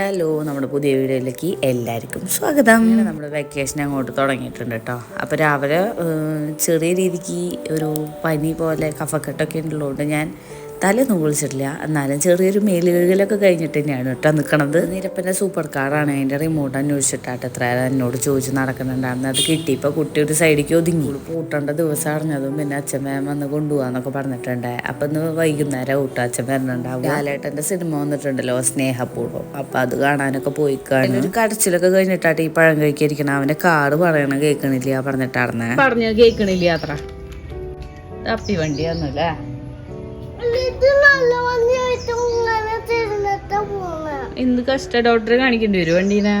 Hello നമ്മുടെ പുതിയ വീഡിയോയിലേക്ക് എല്ലാവർക്കും സ്വാഗതം. നമ്മുടെ വെക്കേഷൻ അങ്ങോട്ട് തുടങ്ങിയിട്ടുണ്ട് കേട്ടോ അപ്പോൾ രാവിലെ ചെറിയ രീതിക്ക് ഒരു പനി പോലെ കഫക്കെട്ടൊക്കെ ഉള്ളതുകൊണ്ട് ഞാൻ തലയൊന്നും കുളിച്ചിട്ടില്ല എന്നാലും ചെറിയൊരു മേലുകഴുകലൊക്കെ കഴിഞ്ഞിട്ട് തന്നെയാണ് കേട്ടോ നിൽക്കണത് നിരപ്പന്റെ സൂപ്പർ കാറാണ്. അതിന്റെ റിമോട്ട് അന്വേഷിച്ചിട്ടാട്ട് എത്ര എന്നോട് ചോദിച്ച് നടക്കുന്നുണ്ടായിരുന്നു. അത് കിട്ടി ഇപ്പോൾ കുട്ടി ഒരു സൈഡിലേക്ക് ഒതുങ്ങി. പൂട്ടേണ്ട ദിവസം അറിഞ്ഞതും പിന്നെ അച്ഛൻ വേഗം വന്ന് കൊണ്ടുപോകാന്നൊക്കെ പറഞ്ഞിട്ടുണ്ട് അപ്പം ഇന്ന് വൈകുന്നേരം ഊട്ട അച്ഛൻ വരണുണ്ടാവും ലാലേട്ടന്റെ സിനിമ വന്നിട്ടുണ്ടല്ലോ സ്നേഹപൂർവം. അപ്പം അത് കാണാനൊക്കെ പോയി കാണും ഒരു കടച്ചിലൊക്കെ കഴിഞ്ഞിട്ടാട്ട് ഈ പഴം കഴിക്കാതിരിക്കണം അവന്റെ കാറ് പറയണ കേൾക്കണില്ല പറഞ്ഞിട്ടാർന്നേ പറഞ്ഞു കേൾക്കണില്ല അത്ര. തപ്പി വണ്ടിയാന്നല്ലേ? ഇന്ന് കഷ്ട ഡോക്ടറെ കാണിക്കേണ്ടി വരും വണ്ടീനെ.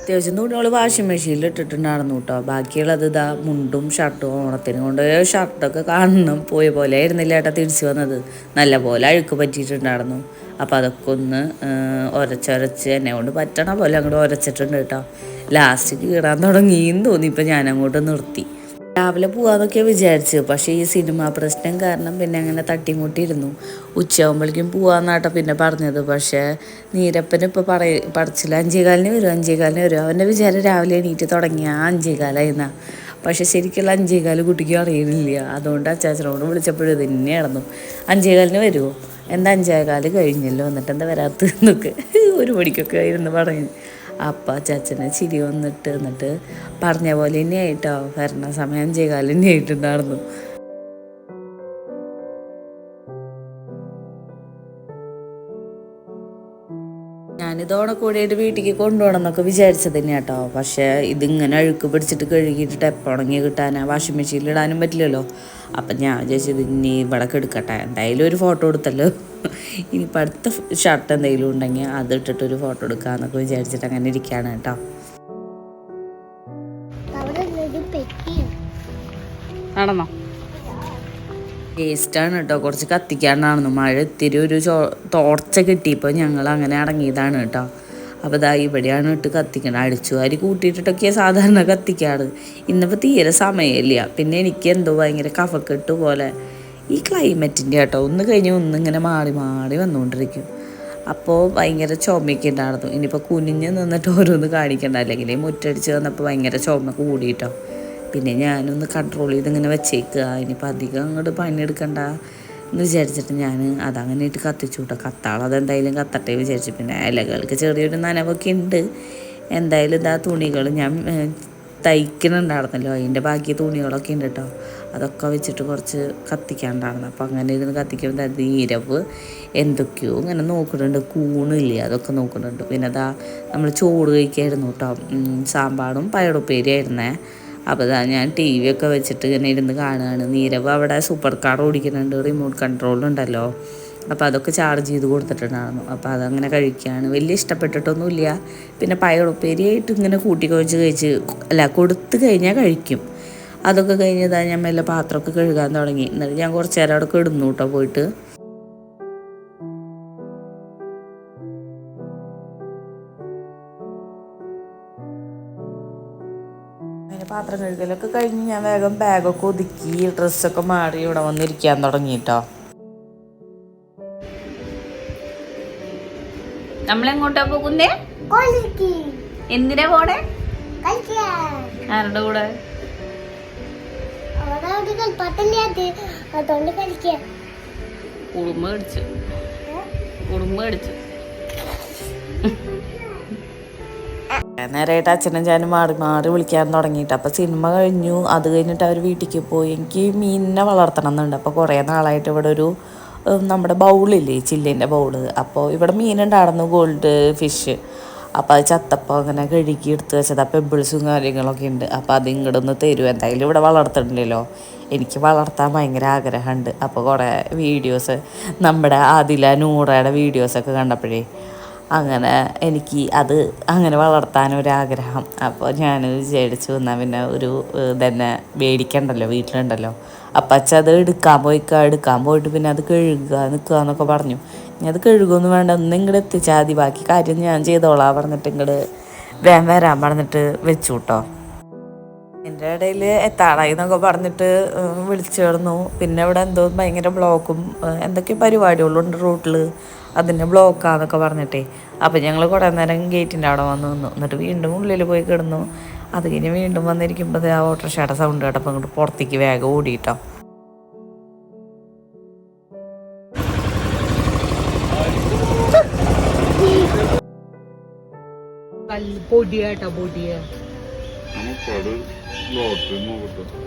അത്യാവശ്യം തുണികൾ വാഷിംഗ് മെഷീനിൽ ഇട്ടിട്ടുണ്ടായിരുന്നു കേട്ടോ ബാക്കിയുള്ളത് ഇതാ മുണ്ടും ഷർട്ടും ഓണത്തിന് കൊണ്ട് ഷർട്ടൊക്കെ കാണണം. പോയ പോലെ ആയിരുന്നില്ല ഏട്ടാ തിരിച്ചു വന്നത്. നല്ല പോലെ അഴുക്ക് പറ്റിയിട്ടുണ്ടായിരുന്നു. അപ്പം അതൊക്കെ ഒന്ന് ഒരച്ചൊരച്ച് എന്നെ കൊണ്ട് പറ്റണ പോലെ അങ്ങോട്ട് ഒരച്ചിട്ടുണ്ട് കേട്ടോ ലാസ്റ്റ് കീറാൻ തുടങ്ങിയെന്ന് തോന്നി. ഇപ്പം ഞാൻ അങ്ങോട്ട് നിർത്തി. രാവിലെ പോവാന്നൊക്കെ വിചാരിച്ചു. പക്ഷേ ഈ സിനിമാ പ്രശ്നം കാരണം പിന്നെ അങ്ങനെ തട്ടിമുട്ടിയിരുന്നു. ഉച്ചയാകുമ്പോഴേക്കും പോവാന്നാട്ടോ പിന്നെ പറഞ്ഞത്. പക്ഷേ നീരപ്പന് ഇപ്പോൾ പറയ പറച്ചില്ല അഞ്ചേകാലിന് വരും അഞ്ചേകാലിന് വരും. അവന്റെ വിചാരം രാവിലെ എണീറ്റ് തുടങ്ങിയ അഞ്ചേകാലായിരുന്ന പക്ഷെ ശരിക്കുള്ള അഞ്ചേകാൽ കുട്ടിക്ക് അറിയുന്നില്ല അതുകൊണ്ട് അച്ചാച്ചനോട് വിളിച്ചപ്പോഴും ഇത് നടന്നു. അഞ്ചേകാലിന് വരുമോ എന്താ അഞ്ചേകാൽ കഴിഞ്ഞല്ലോ എന്നിട്ട് എന്താ വരാത്തതെന്നൊക്കെ ഒരു മണിക്കൊക്കെ ആയിരുന്നു പറഞ്ഞു അപ്പം ചച്ചനെ ചിരി വന്നിട്ട് എന്നിട്ട് പറഞ്ഞ പോലെ തന്നെയായിട്ടോ. വരണ സമയം അഞ്ചേകാലം തന്നെ കൂടിയിട്ട് വീട്ടിലേക്ക് കൊണ്ടുപോകണം എന്നൊക്കെ വിചാരിച്ചത് തന്നെ കേട്ടോ. പക്ഷേ ഇതിങ്ങനെ അഴുക്ക് പിടിച്ചിട്ട് കഴുകിയിട്ട് എപ്പോൾ ഉണങ്ങി കിട്ടാനാ? വാഷിംഗ് മെഷീനിൽ ഇടാനും പറ്റില്ലല്ലോ. അപ്പം ഞാൻ വിചാരിച്ചത് ഇനി ഇവിടെ എടുക്കട്ടെ. എന്തായാലും ഒരു ഫോട്ടോ എടുത്തല്ലോ. ഇനി അടുത്ത ഷർട്ട് എന്തെങ്കിലും ഉണ്ടെങ്കിൽ അത് ഇട്ടിട്ട് ഒരു ഫോട്ടോ എടുക്കാമെന്നൊക്കെ വിചാരിച്ചിട്ട് അങ്ങനെ ഇരിക്കുകയാണ് കേട്ടോ. ആണെന്നോ നടന്നോ? ടേസ്റ്റാണ് കേട്ടോ. കുറച്ച് കത്തിക്കാണ്ടാണെന്ന് മഴ ഇത്തിരി ഒരു ചോ തോർച്ച കിട്ടിയപ്പോൾ ഞങ്ങൾ അങ്ങനെ അടങ്ങിയതാണ് കേട്ടോ. അപ്പോൾ ഇതാ ഇവിടെയാണ് ഇട്ട് കത്തിക്കണം. അടിച്ചു വാരി കൂട്ടിയിട്ടിട്ടൊക്കെയാണ് സാധാരണ കത്തിക്കാറ്. ഇന്നിപ്പോൾ തീരെ സമയമില്ല. പിന്നെ എനിക്ക് എന്തോ ഭയങ്കര കഫക്കെട്ട് പോലെ. ഈ ക്ലൈമറ്റിന്റെ കേട്ടോ. ഒന്ന് കഴിഞ്ഞ് ഒന്ന് ഇങ്ങനെ മാറി മാറി വന്നുകൊണ്ടിരിക്കും. അപ്പോൾ ഭയങ്കര ചുമയൊക്കെ ഉണ്ടായിരുന്നു. ഇനിയിപ്പോൾ കുനിഞ്ഞ് നിന്നിട്ട് ഓരോന്ന് കാണിക്കണ്ട. അല്ലെങ്കിൽ മുറ്റടിച്ച് വന്നപ്പോൾ ഭയങ്കര ചുമ കൂടിയിട്ടോ. പിന്നെ ഞാനൊന്ന് കൺട്രോൾ ചെയ്ത് ഇങ്ങനെ വെച്ചേക്കുക ഇനിയിപ്പോൾ അധികം അങ്ങോട്ട് പണിയെടുക്കണ്ട എന്ന് വിചാരിച്ചിട്ട് ഞാൻ അതങ്ങനെ ഇട്ട് കത്തിച്ചു കേട്ടോ കത്താളം അതെന്തായാലും കത്തട്ടെ വിചാരിച്ചു. പിന്നെ ഇലകൾക്ക് ചെറിയൊരു നനവൊക്കെ ഉണ്ട്. എന്തായാലും ഇതാ തുണികൾ ഞാൻ തയ്ക്കുന്നുണ്ടായിരുന്നല്ലോ അതിന്റെ ബാക്കി തുണികളൊക്കെ ഉണ്ട് കേട്ടോ അതൊക്കെ വെച്ചിട്ട് കുറച്ച് കത്തിക്കാണ്ടായിരുന്നു അപ്പോൾ അങ്ങനെ ഇരുന്ന് കത്തിക്കുമ്പോൾ അത് ഇരവ് എന്തൊക്കെയോ ഇങ്ങനെ നോക്കുന്നുണ്ട്. കൂണില്ല അതൊക്കെ നോക്കുന്നുണ്ട്. പിന്നെ അതാ നമ്മൾ ചോറ് കഴിക്കായിരുന്നു കേട്ടോ സാമ്പാറും പയറുപ്പേരി പയറുപ്പേരിയായിരുന്നേ. അപ്പോൾ ഞാൻ ടി വി ഒക്കെ വെച്ചിട്ട് ഇങ്ങനെ ഇരുന്ന് കാണുകയാണ്. നീരവ് അവിടെ സൂപ്പർ കാർ ഓടിക്കുന്നുണ്ട്. റിമോട്ട് കൺട്രോൾ ഉണ്ടല്ലോ. അപ്പോൾ അതൊക്കെ ചാർജ് ചെയ്ത് കൊടുത്തിട്ടുണ്ടായിരുന്നു. അപ്പോൾ അതങ്ങനെ കഴിക്കുകയാണ്. വലിയ ഇഷ്ടപ്പെട്ടിട്ടൊന്നുമില്ല. പിന്നെ പയറുപ്പേരിയായിട്ട് ഇങ്ങനെ കൂട്ടി കുഴച്ച് കഴിച്ച് അല്ല കൊടുത്തു കഴിഞ്ഞാൽ കഴിക്കും. അതൊക്കെ കഴിഞ്ഞതാ ഞാൻ മെല്ലെ പാത്രമൊക്കെ കഴുകാൻ തുടങ്ങി. എന്നിട്ട് ഞാൻ കുറച്ച് നേരം അവിടെ കിടന്നു കേട്ടോ പോയിട്ട്. അങ്ങനെ പാത്രം കഴുകലൊക്കെ കഴിഞ്ഞ് ഞാൻ വേഗം ബാഗൊക്കെ ഒതുക്കി ഡ്രസ്സൊക്കെ മാറി ഇവിടെ വന്നിരിക്കാൻ തുടങ്ങി കേട്ടോ നമ്മളെങ്ങോട്ടാ പോകുന്നേ? എന്തിനാ പോണേ? ആരുടെ കൂടെ? അവിടെ കുടുംബ അതുകൊണ്ട് നേരമായിട്ട് അച്ഛനും ഞാനും മാറി മാറി വിളിക്കാൻ തുടങ്ങിയിട്ട്. അപ്പോൾ സിനിമ കഴിഞ്ഞു. അത് കഴിഞ്ഞിട്ട് അവർ വീട്ടിലേക്ക് പോയി. എനിക്ക് മീനിനെ വളർത്തണം എന്നുണ്ട്. അപ്പോൾ കുറേ നാളായിട്ട് ഇവിടെ ഒരു നമ്മുടെ ബൗളില്ലേ ചില്ലിന്റെ ബൗൾ. അപ്പോൾ ഇവിടെ മീനുണ്ടായിരുന്നു ഗോൾഡ് ഫിഷ്. അപ്പോൾ അത് ചത്തപ്പോൾ അങ്ങനെ കഴുകി എടുത്ത് വെച്ചത്. അപ്പോൾ എബിൾസും കാര്യങ്ങളൊക്കെ ഉണ്ട്. അപ്പോൾ അത് ഇങ്ങോട്ട് ഒന്ന് തരും. എന്തായാലും ഇവിടെ വളർത്തുന്നുണ്ടല്ലോ എനിക്ക് വളർത്താൻ ഭയങ്കര ആഗ്രഹമുണ്ട്. അപ്പോൾ കുറേ വീഡിയോസ് നമ്മുടെ ആദില നൂറയുടെ വീഡിയോസൊക്കെ കണ്ടപ്പോഴേ അങ്ങനെ എനിക്ക് അത് അങ്ങനെ വളർത്താനൊരാഗ്രഹം അപ്പോൾ ഞാൻ വിചാരിച്ചു എന്നാൽ പിന്നെ ഒരു തന്നെ മേടിക്കണ്ടല്ലോ വീട്ടിലുണ്ടല്ലോ. അപ്പം അച്ഛൻ അത് എടുക്കാൻ പോയിക്കുക എടുക്കാൻ പോയിട്ട് പിന്നെ അത് കഴുകുക നിൽക്കുക എന്നൊക്കെ പറഞ്ഞു. ഇനി അത് കഴുകുമൊന്നും വേണ്ട ഒന്ന് ഇങ്ങോട്ട് എത്തിച്ചാൽ മതി. ബാക്കി കാര്യം ഞാൻ ചെയ്തോളാം പറഞ്ഞിട്ട് ഇങ്ങോട്ട് വേം വരാൻ പറഞ്ഞിട്ട് വെച്ചു കേട്ടോ എന്റെ ഇടയിൽ എത്താറായി എന്നൊക്കെ പറഞ്ഞിട്ട് വിളിച്ചു ചേർന്നു. പിന്നെ ഇവിടെ എന്തോ ഭയങ്കര ബ്ലോക്കും എന്തൊക്കെ പരിപാടികളുണ്ട് റൂട്ടിൽ അതിന്റെ ബ്ലോക്കാന്നൊക്കെ പറഞ്ഞിട്ടേ. അപ്പോൾ ഞങ്ങൾ കുറേ നേരം ഗേറ്റിന്റെ അവിടെ വന്ന് നിന്നു. എന്നിട്ട് വീണ്ടും ഉള്ളിൽ പോയി കിടന്നു. അത് കഴിഞ്ഞ് വീണ്ടും വന്നിരിക്കുമ്പോൾ ആ ഓട്ടോറിക്ഷയുടെ സൗണ്ട് കേട്ടപ്പോൾ അങ്ങോട്ട് പുറത്തേക്ക് വേഗം ഓടിയിട്ടോ പൊടിയാട്ടോ പൊടിയ. നമുക്കത് ലോട്ട് നോക്കട്ടെ.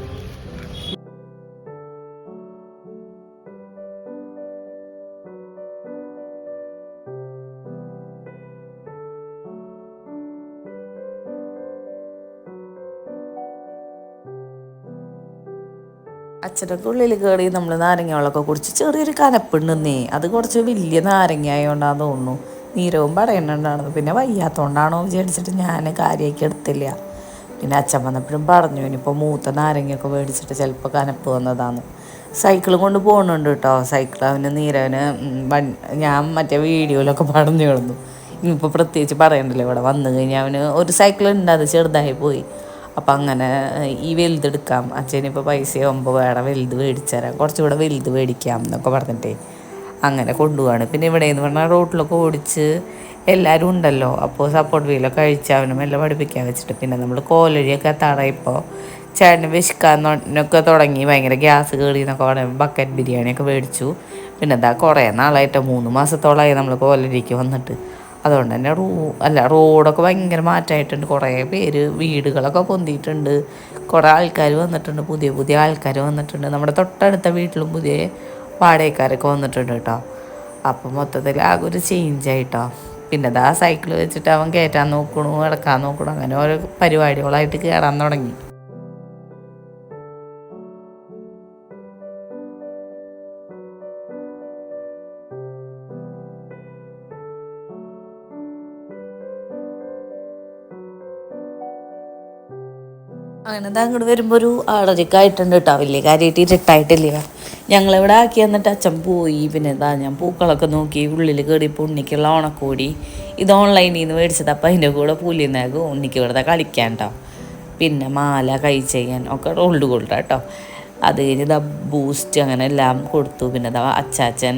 അച്ഛനൊക്കെ ഉള്ളിൽ കയറി നമ്മൾ നാരങ്ങ വെള്ളമൊക്കെ കുടിച്ച് ചെറിയൊരു കനപ്പുണ്ടെന്നേ അത് കുറച്ച് വലിയ നാരങ്ങ ആയതുകൊണ്ടാന്ന് തോന്നുന്നു. നീരവും പറയുന്നുണ്ടായിരുന്നു പിന്നെ വയ്യാത്തോണ്ടാണോ വിചാരിച്ചിട്ട് ഞാൻ കാര്യമാക്കി എടുത്തില്ല. പിന്നെ അച്ഛൻ വന്നപ്പോഴും പറഞ്ഞു ഇനിയിപ്പോൾ മൂത്ത നാരങ്ങയൊക്കെ മേടിച്ചിട്ട് ചിലപ്പോൾ കനപ്പ് വന്നതാണ് സൈക്കിൾ കൊണ്ട് പോകുന്നുണ്ട് കേട്ടോ. സൈക്കിൾ അവന് നീരവന് വൺ- ഞാൻ മറ്റേ വീഡിയോയിലൊക്കെ പറഞ്ഞു കിടന്നു ഇനിയിപ്പോൾ പ്രത്യേകിച്ച് പറയണ്ടല്ലോ ഇവിടെ വന്നു കഴിഞ്ഞാൽ അവന് ഒരു സൈക്കിൾ ഉണ്ട് അത് ചെറുതായി പോയി. അപ്പം അങ്ങനെ ഈ വലുതെടുക്കാം. അച്ഛനിപ്പോൾ പൈസ ആകുമ്പോൾ വേണം വലുത് മേടിച്ചു തരാം കുറച്ചുകൂടെ വലുത് മേടിക്കാം എന്നൊക്കെ പറഞ്ഞിട്ടേ അങ്ങനെ കൊണ്ടുപോവാണ്. പിന്നെ ഇവിടെ എന്ന് പറഞ്ഞാൽ റോട്ടിലൊക്കെ ഓടിച്ച് എല്ലാവരും ഉണ്ടല്ലോ. അപ്പോൾ സപ്പോർട്ട് വീലൊക്കെ അഴിച്ച് അവനും എല്ലാം പഠിപ്പിക്കാൻ വെച്ചിട്ട്. പിന്നെ നമ്മൾ കോലഴിയൊക്കെ തടയിപ്പോൾ ചേട്ടന് വിശക്കാന്നൊക്കെ തുടങ്ങി. ഭയങ്കര ഗ്യാസ് കയറി എന്നൊക്കെ പറയുമ്പോൾ ബക്കറ്റ് ബിരിയാണിയൊക്കെ മേടിച്ചു. പിന്നെ എന്താ കുറേ നാളായിട്ട് മൂന്ന് മാസത്തോളമായി നമ്മൾ കോലരിക്ക് വന്നിട്ട്. അതുകൊണ്ട് തന്നെ റൂ അല്ല റോഡൊക്കെ ഭയങ്കര മാറ്റമായിട്ടുണ്ട്. കുറേ പേര് വീടുകളൊക്കെ പൊന്തിയിട്ടുണ്ട്. കുറേ ആൾക്കാർ വന്നിട്ടുണ്ട്. പുതിയ പുതിയ ആൾക്കാർ വന്നിട്ടുണ്ട്. നമ്മുടെ തൊട്ടടുത്ത വീട്ടിലും പുതിയ വാടകക്കാരൊക്കെ വന്നിട്ടുണ്ട് കേട്ടോ. അപ്പം മൊത്തത്തിൽ ആകെ ഒരു ചേഞ്ച് ആയിട്ടോ. പിന്നെ ദാ സൈക്കിൾ വെച്ചിട്ട് അവൻ കയറ്റാൻ നോക്കണു ഇടക്കാൻ നോക്കണു. അങ്ങനെ ഓരോ പരിപാടികളായിട്ട് കയറാൻ തുടങ്ങി. അങ്ങനെ അങ്ങോട്ട് വരുമ്പോൾ ഒരു ആറരയ്ക്ക് ആയിട്ടുണ്ട് കേട്ടോ വലിയ കാര്യമായിട്ട് ഇരുട്ടായിട്ടില്ല ഞങ്ങളിവിടെ ആക്കി എന്നിട്ട് അച്ഛൻ പോയി. പിന്നെ ഇതാ ഞാൻ പൂക്കളൊക്കെ നോക്കി ഉള്ളിൽ കയറി ഇപ്പോൾ ഉണ്ണിക്കുള്ള ഓണക്കോടി. ഇത് ഓൺലൈനിൽ നിന്ന് മേടിച്ചത്. അപ്പം അതിന്റെ കൂടെ പുലിനേക്കും ഉണ്ണിക്ക് വെറുതെ കളിക്കാൻ കേട്ടോ പിന്നെ മാല കൈ ചെയ്യാൻ ഒക്കെ റോൾഡ് കൊള്ളാം കേട്ടോ അത് കഴിഞ്ഞ് ഇതാ ബൂസ്റ്റ് അങ്ങനെ എല്ലാം കൊടുത്തു. പിന്നെ ഇതാ അച്ചാച്ചൻ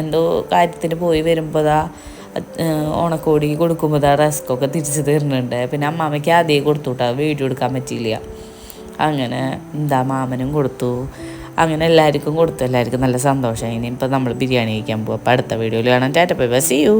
എന്തോ കാര്യത്തിന് പോയി വരുമ്പോൾ ഏഹ്, ഓണക്കോടി കൊടുക്കുമ്പോൾ ആ റസ്ക്കൊക്കെ തിരിച്ച് തരുന്നുണ്ട്. പിന്നെ അമ്മാമ്മയ്ക്ക് ആദ്യം കൊടുത്തു കേട്ടോ വീഡിയോ എടുക്കാൻ പറ്റിയില്ല. അങ്ങനെ എന്താ മാമനും കൊടുത്തു. അങ്ങനെ എല്ലാവർക്കും കൊടുത്തു. എല്ലാവർക്കും നല്ല സന്തോഷമായി. ഇനിയിപ്പോൾ നമ്മൾ ബിരിയാണി കഴിക്കാൻ പോകും അപ്പോൾ അടുത്ത വീഡിയോയിൽ കാണാൻ tata bye bye. See you